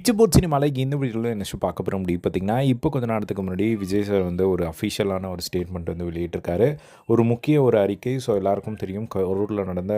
பிச்சபோர்ட் சினிமாவில் இந்த வீடியோவில் என்ன ஷோ பார்க்க போகிறோம் அப்படி பார்த்திங்கன்னா இப்போ கொஞ்ச நேரத்துக்கு முன்னாடி விஜய் சார் வந்து ஒரு அஃபிஷியலான ஒரு ஸ்டேட்மெண்ட் வந்து வெளியிட்டிருக்காரு. ஒரு முக்கிய ஒரு அறிக்கை ஸோ எல்லாருக்கும் தெரியும். கரூரில் நடந்த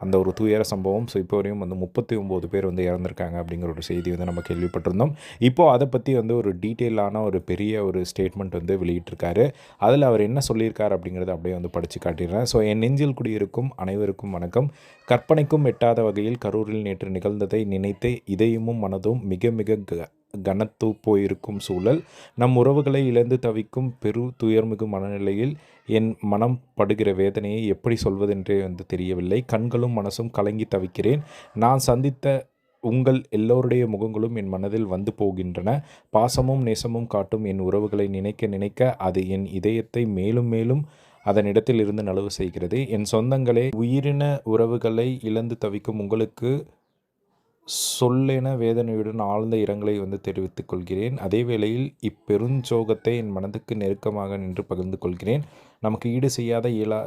அந்த ஒரு துயர சம்பவம். ஸோ இப்போ வரையும் வந்து முப்பத்தி ஒம்பது பேர் வந்து இறந்துருக்காங்க அப்படிங்கிற ஒரு செய்தி வந்து நம்ம கேள்விப்பட்டிருந்தோம். இப்போது அதை பற்றி வந்து ஒரு டீட்டெயிலான ஒரு பெரிய ஒரு ஸ்டேட்மெண்ட் வந்து வெளியிட்டிருக்காரு. அதில் அவர் என்ன சொல்லியிருக்கார் அப்படிங்கிறத அப்படியே வந்து படித்து காட்டிடுறேன். ஸோ என் நெஞ்சில் குடியிருக்கும் அனைவருக்கும் வணக்கம். கற்பனைக்கும் எட்டாத வகையில் கரூரில் நேற்று நிகழ்ந்ததை நினைத்து இதயமும் மனதும் மிக மிக க கனத்து போயிருக்கும் சூழல். நம் உறவுகளை இழந்து தவிக்கும் பெரு துயர்மிகு மனநிலையில் என் மனம் படுகிற வேதனையை எப்படி சொல்வதென்றே வந்து தெரியவில்லை. கண்களும் மனசும் கலங்கி தவிக்கிறேன். நான் சந்தித்த உங்கள் எல்லோருடைய முகங்களும் என் மனதில் வந்து போகின்றன. பாசமும் நேசமும் காட்டும் என் உறவுகளை நினைக்க நினைக்க அது என் இதயத்தை மேலும் மேலும் அதனிடத்தில் இருந்து நழுவு செய்கிறது. என் சொந்தங்களே உயிரின உறவுகளை இழந்து தவிக்கும் உங்களுக்கு சொல்லென வேதனையுடன் ஆழ்ந்த இரங்கலை வந்து தெரிவித்துக் கொள்கிறேன். அதே வேளையில் இப்பெருஞ்சோகத்தை என் மனதுக்கு நெருக்கமாக நின்று பகிர்ந்து கொள்கிறேன். நமக்கு ஈடு செய்யாத இயலா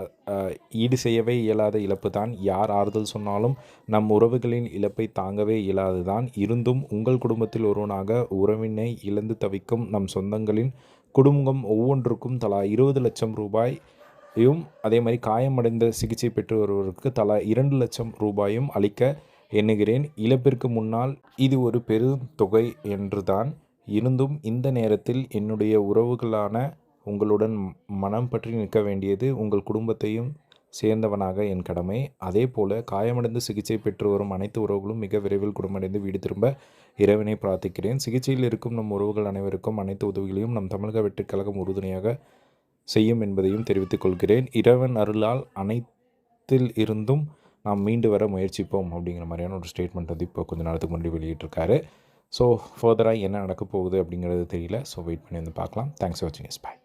ஈடு செய்யவே இயலாத இழப்பு தான். யார் ஆறுதல் சொன்னாலும் நம் உறவுகளின் இழப்பை தாங்கவே இயலாது தான். இருந்தும் உங்கள் குடும்பத்தில் ஒருவனாக உறவினை இழந்து தவிக்கும் நம் சொந்தங்களின் குடும்பம் ஒவ்வொன்றுக்கும் தலா இருபது லட்சம் ரூபாயும் அதே மாதிரி காயமடைந்த சிகிச்சை பெற்று வருவதற்கு தலா இரண்டு லட்சம் ரூபாயும் அளிக்க எண்ணுகிறேன். இழப்பிற்கு முன்னால் இது ஒரு பெரும் தொகை என்றுதான். இருந்தும் இந்த நேரத்தில் என்னுடைய உறவுகளான உங்களுடன் மனம் பற்றி நிற்க வேண்டியது உங்கள் குடும்பத்தையும் சேர்ந்தவனாக என் கடமை. அதே போல காயமடைந்து சிகிச்சை பெற்று வரும் அனைத்து உறவுகளும் மிக விரைவில் குணமடைந்து வீடு திரும்ப இறைவனை பிரார்த்திக்கிறேன். சிகிச்சையில் இருக்கும் நம் உறவுகள் அனைவருக்கும் அனைத்து உதவிகளையும் நம் தமிழக வெற்றிக்கழகம் உறுதுணையாக செய்யும் என்பதையும் தெரிவித்துக் கொள்கிறேன். இறைவன் அருளால் அனைத்தில் இருந்தும் நாம் மீண்டு வர முயற்சிப்போம் அப்படிங்கிற மாதிரியான ஒரு ஸ்டேட்மெண்ட் வந்து இப்போ கொஞ்சம் நேரத்துக்கு முன்னாடி வெளியிட்டிருக்காரு. ஸோ ஃபர்தராக என்ன நடக்க போகுது அப்படிங்கிறது தெரியல. ஸோ வெயிட் பண்ணி வந்து பார்க்கலாம். தேங்க்ஸ் ஃபார் வாட்சிங் எஸ் பாய்